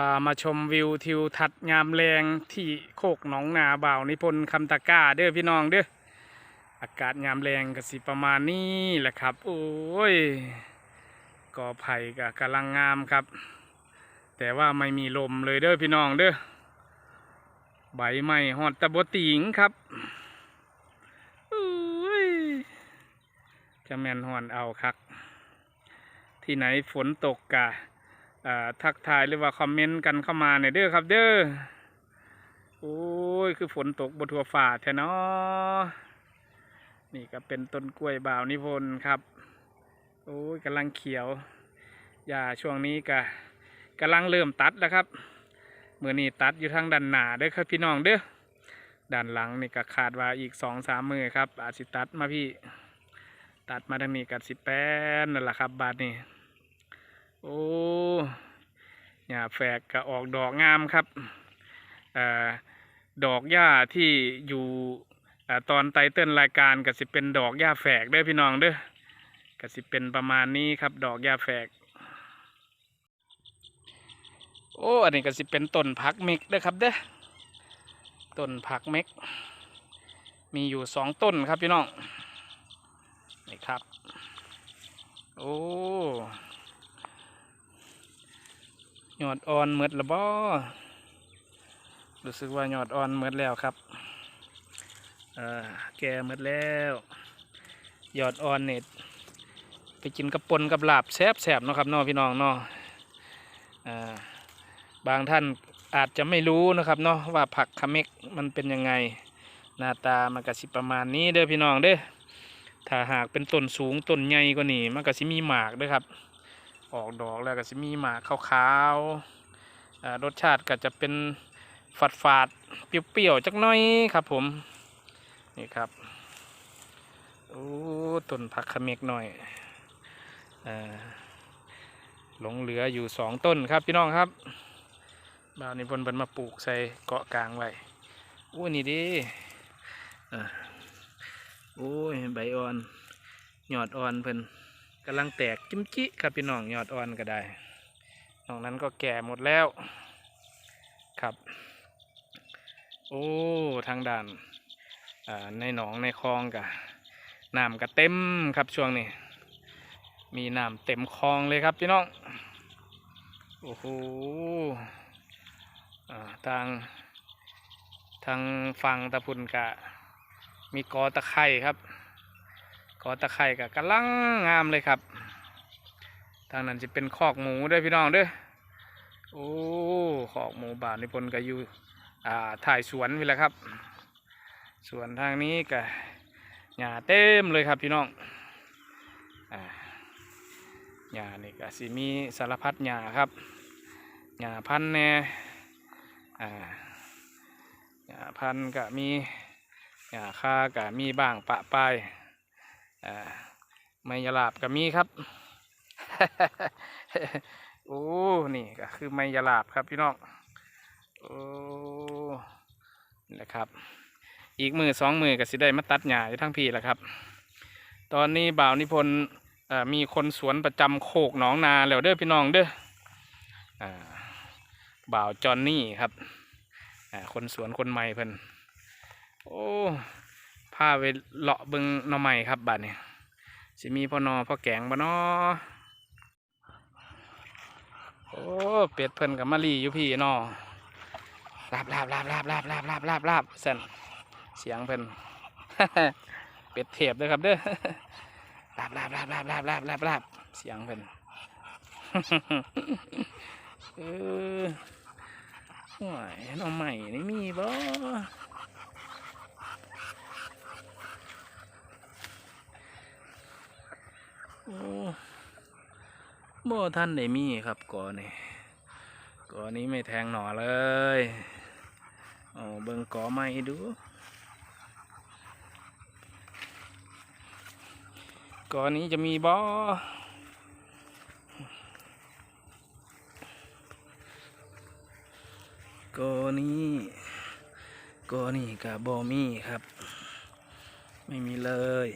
พามาชมวิวทิวทัศน์งามแรงที่โคกหนองนาบ่าวนิพนธ์คำตะก้าเด้อพี่น้องเด้ออากาศงามแรงก็สิประมาณนี้แหละครับ โอ้ยกอไผ่ก็กำลังงามครับ แต่ว่าไม่มีลมเลยเด้อพี่น้องเด้อใบไม้หอดตะบติงครับอุ้ยจะแมนหอนเอาคักที่ไหนฝนตกกะ ทักทายหรือว่าคอมเมนต์กันเข้ามาในอยเด้อครับ เด้อโอ้ยคือฝนตกบนทัวฝ่าแท้เนาะนี่ก็เป็นต้นกล้วยบ่าวนิพนธ์ครับ โอ้ยกำลังเขียวหญ้าช่วงนี้ก็กำลังเริ่มตัดแล้วครับเมื่อนี้ตัดอยู่ทางด้านหน้าเด้อครับพี่น้องเด้อด้านหลังนี่ก็ขาดว่าอีกสองสามมือครับอาจสิตัดมาพี่ ตัดมาทางนี้กัดสิแป้นนั่นแหละครับ บาดนี้ โอ้หญ้าแฝกก็ออกดอกงามครับอดอกหญ้าที่อยู่อตอนไตเติ้ลรายการก็สิเป็นดอกหญ้าแฝกเด้อพี่น้องเด้อก็สิเป็นประมาณนี้ครับ ดอกหญ้าแฝก โอ้อันนี้ก็สิเป็นต้นผักเม็กเด้อครับเด้อต้นผักเม็ก มีอยู่สองต้นครับพี่น้องนี่ครับ โอ้ ยอดอ่อนเมดละบ่รู้สึกว่ายอดอ่อนเมดแล้วครับแก่เมดแล้วยอดอ่อนเน็ตไปกินกับปนกับลาบแซบแซ่บๆเนาะครับเนาะพี่น้องเนาะอ่าบางท่านอาจจะไม่รู้นะครับเนาะว่าผักคาเมกมันเป็นยังไง หน้าตามันก็สิประมาณนี้เด้อพี่น้องเด้อถ้าหากเป็นต้นสูงต้นใหญ่กว่านี้มันก็สิมีหมากด้วยครับ ออกดอกแล้วก็สิมีหมากขาวๆรสชาติก็จะเป็นฝาดฝาดๆเปรี้ยวๆจักน้อยครับผม นี่ครับโอ้ต้นผักขะเมกหน่อยอาหลงเหลืออยู่สองต้นครับพี่น้องครับบ่าวนิพนธ์เพิ่นมาปลูกใส่เกาะกลางไว้อู้นี่ดิโอ้ยใบอ่อนยอดอ่อนเพิ่น กำลังแตกจิ้มจิครับพี่น้องยอดอ่อนก็ได้นอกนั้นก็แก่หมดแล้วครับ โอ้ทางด่านในหนองในคลองกะน้ำก็เต็มครับช่วงนี้ มีน้ำเต็มคลองเลยครับพี่น้องโอ้โหทางทางฝั่งตะพุนกะ มีกอตะไคร่ครับ อตะไคร่กับกำลังงามเลยครับ ทางนั้นจะเป็นคอกหมูด้วยพี่น้องเด้วยโอ้คอกหมูบาทนิพนธ์ก็อยู่อ่าถ่ายสวนไปแล้วครับสวนทางนี้ก็หญ้าเต็มเลยครับพี่น้องอ่าหญ้านี่ก็สิมีสารพัดหญ้าครับหญ้าพันธุ์แน่อ่าหญ้าพันธุ์ก็มีอ่าคากะมีบ้างปะปาย อ่าไม่ยาลาบก็มีครับ โอ้ นี่ก็คือไม่ยาลาบครับพี่น้อง โอ้นี่แหละครับ อีกมือสองมือก็สิได้มาตัดหญ้าทั้งพี่แหละครับ ตอนนี้บ่าวนิพนธ์มีคนสวนประจำโคกหนองนาแล้วเด้อพี่น้องเด้ออบ่าวจอนนี่ครับคนสวนคนใหม่เพิ่นโอ้ พาไปเลาะเบิงหน่อใหม่ครับบัดนี้สิมีพ่อนอพ่อแกงบ่นอโอ้เป็ดเพิ่นกับมะลีอยู่พี่นอลาบลาบลาบลาบลาบลาบลาบลาบลาบเส้นเสียงเพิ่นเป็ดเทบเลยครับเด้อลาบลาบลาบลาบลาบลาบลาบลาบเสียงเพิ่นเออหวยนอใหม่นี่มีบ่ โอ้ บ่ท่านได้มีครับก่อนนี่ก่อนนี้ไม่แทงหน่อเลยเอาเบิ่งก่อไม้ดูก่อนนี้จะมีบ่ก่อนนี้ก่อนนี้กับบ่มีครับ ไม่มีเลย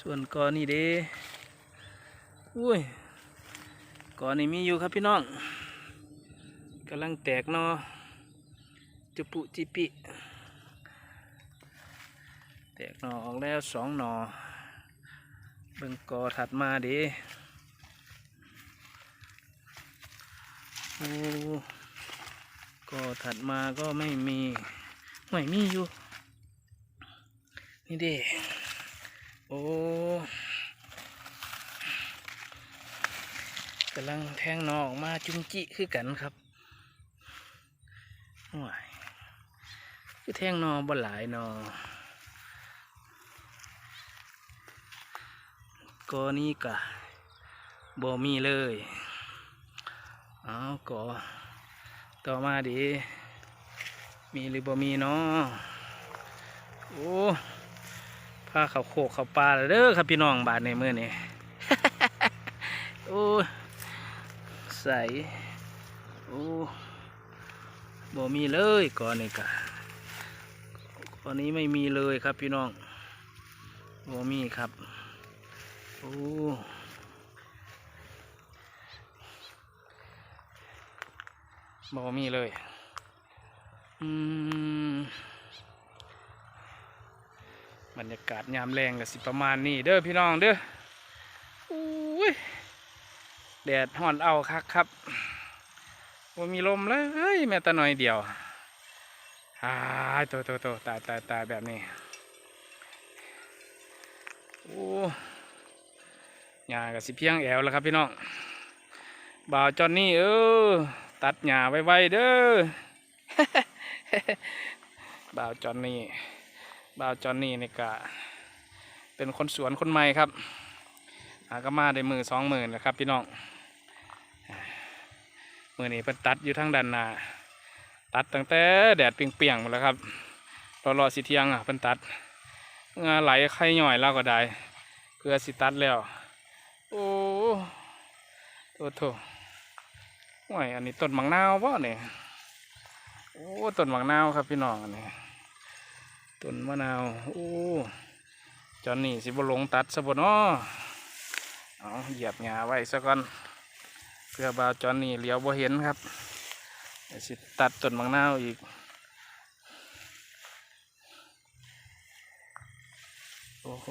ส่วนกอนี่เด้อุ้ยกอนี่มีอยู่ครับพี่น้องกำลังแตกหนอจุปุจิปิ แตกหนอออกแล้วสองหนอเบิ่งกอถัดมาเดิโอ้กอถัดมาก็ไม่มีไม่มีอยู่ นี่เด้ อ้กำลังแทงนอออกมาจุงจิคือกันครับห่วยคือแทงนอบ่หลายนอก็นี่กะบ่มีเลยเอาก็ต่อมาดี มีหรือบ่มีเนาะโอ้ พาเขาโคกเขาปลาแล้วเด้อครับพี่น้องบาทในมือนี่โอ้ใสโอ้บ่มีเลยก่อนนี่กะก่อนนี้ไม่มีเลยครับพี่น้องบ่มีครับโอ้บอมีเลย อืม บรรยากาศยามแรงก็สิประมาณนี้เด้อพี่น้องเด้ออุ้ยแดดห่อนเอาคักครับว่ามีลมเลยเฮ้ยแม้แต่หน่อยเดียวอ่าโตโตโตตายตายตายแบบนี้โอ้หญ้ากับสิเพียงแอวแล้วครับพี่น้องบ่าวจอนนี่เออตัดหญ้าไวๆเด้อบ่าวจอนนี่ บ่าวจอนนี่นี่กะเป็นคนสวนคนใหม่ครับหาก็มาได้มือสองหมื่นแล้วครับพี่น้องมือนี้เพิ่นตัดอยู่ทางด้านหน้าตัดตั้งแต่แดดเปรียงๆหมดแล้วครับรอรอสิเที่ยงอะเพิ่นตัดงาไหลไข่ย่อยแล้วก็ได้ เพื่อสิตัดแล้ว โอ้โถโถห่วยอันนี้ต้นมังนาวป่ะเนี่ยโอ้ต้นมังนาวครับพี่น้องอันนี้ ต้นมะนาว โอ้จอนนี่สิบหลงตัดซะบ่เนาะเอาเหยียบหญ้าไว้ซะก่อนเพื่อบ่าวจอนนี่เลี้ยวบ่เห็นครับสิตัดต้นมังนาวอีกโอ้โห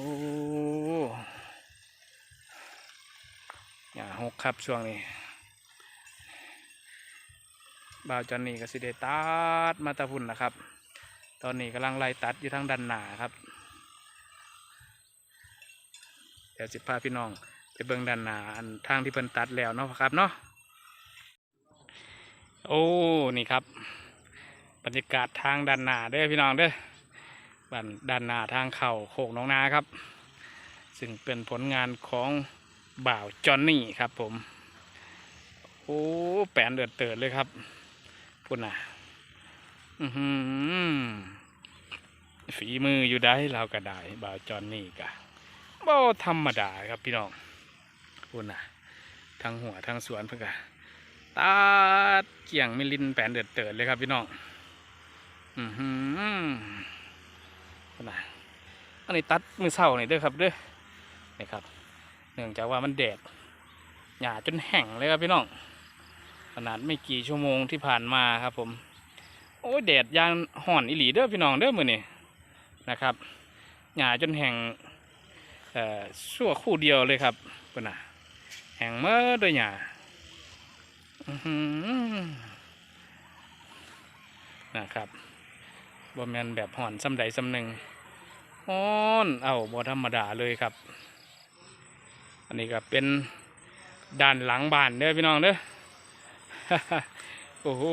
อย่าหกครับช่วงนี้บ่าวจอนนี่ก็สิได้ตัดมาตะพุ่นนะครับ ตอนนี้กำลังไล่ตัดอยู่ทางด้านหน้าครับ เดี๋ยวสิพาพี่น้องไปเบิ่งด้านหน้าอันทางที่เพิ่นตัดแล้วเนาะครับเนาะ โอ้นี่ครับ บรรยากาศทางด้านหน้าเด้อพี่น้องเด้อบ้านด้านหน้าทางเข่าโคกน้องนาครับ ซึ่งเป็นผลงานของบ่าวจอนนี่ครับผม โอ้แปนเดือดเติดเลยครับพุ่นน่ะ ฝีมืออยู่ได้เราก็ได้บ่าวจอนนี่กะบ่ธรรมดาครับพี่น้องพุ่นน่ะทั้งหัวทั้งสวนเพื่นกะตัดเกี่ยงมิลินแปนเดือดเติดเลยครับพี่น้อง อือหือนะอันนี้ตัดมือเศร้านี่ด้วยครับด้วยนี่ครับ เนื่องจากว่ามันแดดหยาจนแห้งเลยครับพี่น้อง ขนาดไม่กี่ชั่วโมงที่ผ่านมาครับผม โอ้ยแดดยางห่อนอิหลีเด้อพี่น้องเด้อมือนี่นะครับหยาจนแห้งอชั่วคู่เดียวเลยครับเพื่นน่ะแห้งเมื่อด้วยหยาอื้อหือนะครับบ่แมนแบบห่อนซ้ำใดซ้ำหนึ่งฮ้อนเอาบ่ธรรมดาเลยครับ อันนี้ก็เป็นด้านหลังบ้านเด้อพี่น้องเด้อโอ้โห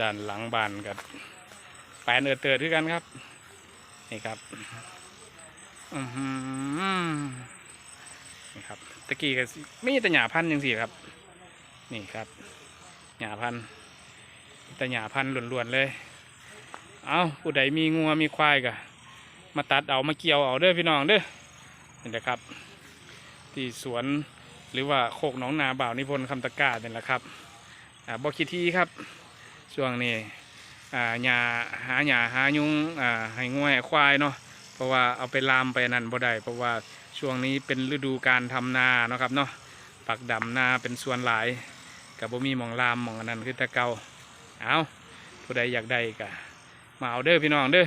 ด้านหลังบ้านกับแปนเอือเตือด้วยกันครับ นี่ครับนี่ครับตะกี้ก็สิมีแต่หญ้าพันยังสี่ครับ นี่ครับหญ้าพันแต่หญ้าพันธุ์ล้วนๆเลย เอาผู้ใดมีงัวมีควายกะมาตัดเอามาเกี่ยวเอาเด้อพี่น้องเด้อนี่แหละครับ ที่สวนหรือว่าโคกหนองนาบ่าวนิพนธ์คำตะกาเนี่ยแหละครับอ่าบอคิทีครับ ช่วงนี้อ่าหญ้าหาหญ้าหายุงอ่าให้งัวให้ควายเนาะเพราะว่าเอาไปลามไปนั่นบ่ได้เพราะว่าช่วงนี้เป็นฤดูการทำนาเนาะครับเนาะปักดำนาเป็นส่วนหลายกับบ่มีหมองลามหมองอันนั้นคือตะเกาเอาผู้ใดอยากได้ก็มาเอาเด้อพี่น้องเด้อ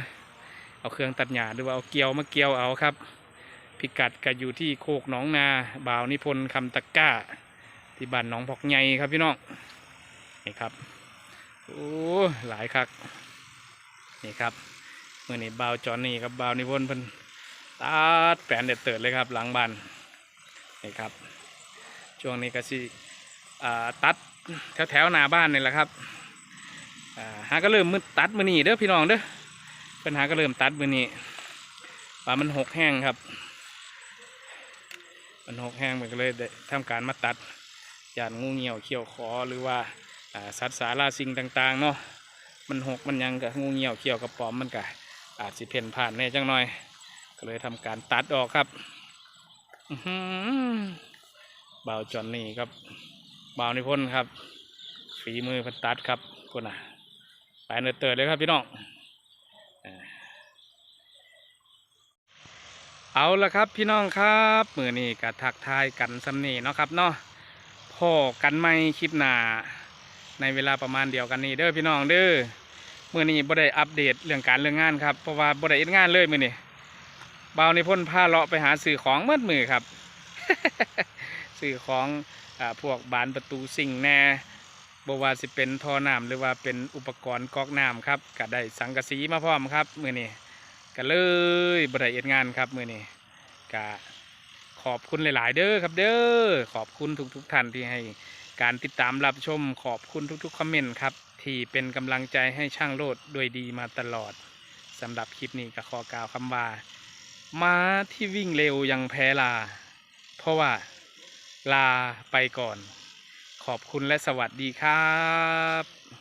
เอาเครื่องตัดหญ้าหรือว่าเอาเกลียวมาเกลียวเอาครับ พิกัดก็อยู่ที่โคกหนองนาบ่าวนิพนธ์คำตะก้า ที่บ้านหนองพอกใหญ่ครับพี่น้องนี่ครับ โอ้หลายคักนี่ครับเมื่อนี้บ่าวจอนนี่ครับบ่าวนิพนธ์เพิ่นตัดแปลนเด็ดเติดเลยครับ หลังบ้านนี่ครับ ช่วงนี้ก็สิตัดแถวแถวหน้าบ้านนี่แหละครับหาก็เริ่มมืดตัดมือนี้เด้อพี่น้องเด้อปัญหาก็เริ่มตัดมือนี้ว่ามันหกแห้งครับ มันหกแห้งมันก็เลยได้ทำการมาตัดยานงูเหี่ยวเขี้ยวขอหรือว่า สัตว์สาราสิ่งต่างๆเนาะมันหกมันยังกับงูเหี่ยวเขี้ยวกับปอมมันก็อาจสิเพ่นผ่านแน่จังหน่อย ก็เลยทำการตัดออกครับอื้อหือบ่าจอนนี่ครับเบาวนิพนธ์ครับ ฝีมือพันตัดครับคนน่ะไปเนื้อเติร์ดเลยครับพี่น้องเอาละครับพี่น้องครับมือนี้ก็ทักทายกันสำนีเนาะครับเนาะพ่อกันไม่คลิปหนา ในเวลาประมาณเดียวกันนี้เด้อพี่น้องเด้อมื่อนี้บ่ได้อัปเดตเรื่องการเรื่องงานครับเพราะว่าบ่ได้เอ็ดงานเลยมือนี้เบาในพ่นผ้าเลาะไปหาสื่อของเมื่อมือครับสื่อของอพวกบานประตูสิ่งแน่บว่าสิเป็นท่อน้ำหรือว่าเป็นอุปกรณ์ก๊อกน้ำครับก็ได้สังกะสีมาพร้อมครับมือนี้ก็เลยบได้เอ็ดงานครับมือนี้ก็ขอบคุณหลาย ๆ เด้อครับเด้อขอบคุณทุก ๆ ท่านที่ให้ การติดตามรับชมขอบคุณทุกๆคอมเมนต์ครับ ที่เป็นกำลังใจให้ช่างโลดด้วยดีมาตลอดสำหรับคลิปนี้ก็ขอกล่าวคำว่าม้าที่วิ่งเร็วยังแพ้ลา เพราะว่าลาไปก่อน ขอบคุณและสวัสดีครับ